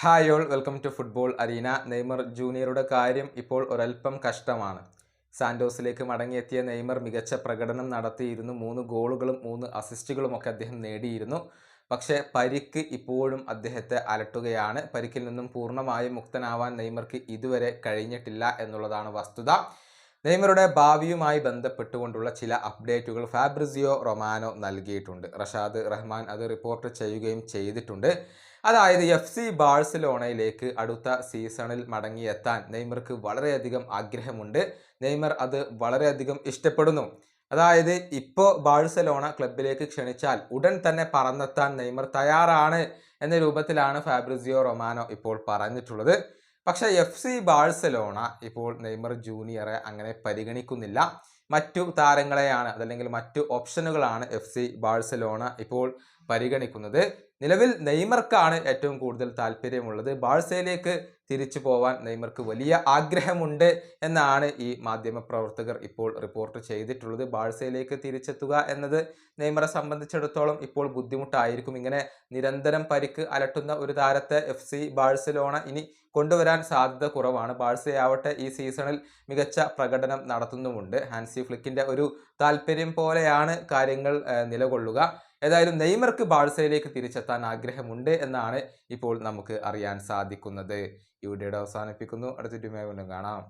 Hi all welcome to football arena Neymar ജൂനിയറുടെ കാര്യം ഇപ്പോൾ ഒരൽപ്പം കഷ്ടമാണ്. സാന്റോസിലേക്ക് മടങ്ങിയെത്തിയ നെയ്മർ മികച്ച പ്രകടനം നടത്തിയിരുന്നു. മൂന്ന് ഗോളുകളും മൂന്ന് അസിസ്റ്റുകളും ഒക്കെ അദ്ദേഹം നേടിയിരുന്നു. പക്ഷേ പരിക്ക് ഇപ്പോഴും അദ്ദേഹത്തെ അലട്ടുകയാണ്. പരിക്കിൽ നിന്നും പൂർണമായും മുക്തനാവാൻ നെയ്മർക്ക് ഇതുവരെ കഴിഞ്ഞിട്ടില്ല എന്നുള്ളതാണ് വസ്തുത. നെയ്മറുടെ ഭാവിയുമായി ബന്ധപ്പെട്ടുകൊണ്ടുള്ള ചില അപ്ഡേറ്റുകൾ ഫാബ്രിസിയോ റൊമാനോ നൽകിയിട്ടുണ്ട്. റഷാദ് റഹ്മാൻ അത് റിപ്പോർട്ട് ചെയ്യുകയും ചെയ്തിട്ടുണ്ട്. അതായത് എഫ് സി ബാഴ്സലോണയിലേക്ക് അടുത്ത സീസണിൽ മടങ്ങിയെത്താൻ നെയ്മർക്ക് വളരെയധികം ആഗ്രഹമുണ്ട്. നെയ്മർ അത് വളരെയധികം ഇഷ്ടപ്പെടുന്നു. അതായത് ഇപ്പോൾ ബാഴ്സലോണ ക്ലബിലേക്ക് ക്ഷണിച്ചാൽ ഉടൻ തന്നെ പറന്നെത്താൻ നെയ്മർ തയ്യാറാണ് എന്ന രൂപത്തിലാണ് ഫാബ്രിസിയോ റൊമാനോ ഇപ്പോൾ പറഞ്ഞിട്ടുള്ളത്. പക്ഷേ എഫ് സി ബാഴ്സലോണ ഇപ്പോൾ നെയ്മർ ജൂനിയറെ അങ്ങനെ പരിഗണിക്കുന്നില്ല. മറ്റു താരങ്ങളെയാണ് അതല്ലെങ്കിൽ മറ്റു ഓപ്ഷനുകളാണ് എഫ് സി ബാഴ്സലോണ ഇപ്പോൾ പരിഗണിക്കുന്നത്. നിലവിൽ നെയ്മർക്കാണ് ഏറ്റവും കൂടുതൽ താല്പര്യമുള്ളത്. ബാഴ്സയിലേക്ക് തിരിച്ചു പോവാൻ നെയ്മർക്ക് വലിയ ആഗ്രഹമുണ്ട് എന്നാണ് ഈ മാധ്യമ പ്രവർത്തകർ ഇപ്പോൾ റിപ്പോർട്ട് ചെയ്തിട്ടുള്ളത്. ബാഴ്സയിലേക്ക് തിരിച്ചെത്തുക എന്നത് നെയ്മറെ സംബന്ധിച്ചിടത്തോളം ഇപ്പോൾ ബുദ്ധിമുട്ടായിരിക്കും. ഇങ്ങനെ നിരന്തരം പരിക്ക് അലട്ടുന്ന ഒരു താരത്തെ എഫ് സി ബാഴ്സലോണ ഇനി കൊണ്ടുവരാൻ സാധ്യത കുറവാണ്. ബാഴ്സയാവട്ടെ ഈ സീസണിൽ മികച്ച പ്രകടനം നടത്തുന്നുമുണ്ട്. ഹാൻസി ഫ്ലിക്കിന്റെ ഒരു താല്പര്യം പോലെയാണ് കാര്യങ്ങൾ നിലകൊള്ളുക. ഏതായാലും നെയ്മർക്ക് ബാഴ്സയിലേക്ക് തിരിച്ചെത്താൻ ആഗ്രഹമുണ്ട് എന്നാണ് ഇപ്പോൾ നമുക്ക് അറിയാൻ സാധിക്കുന്നത്. ഈ വീഡിയോയുടെ അവസാനിപ്പിക്കുന്നു. അടുത്ത വീണ്ടും കാണാം.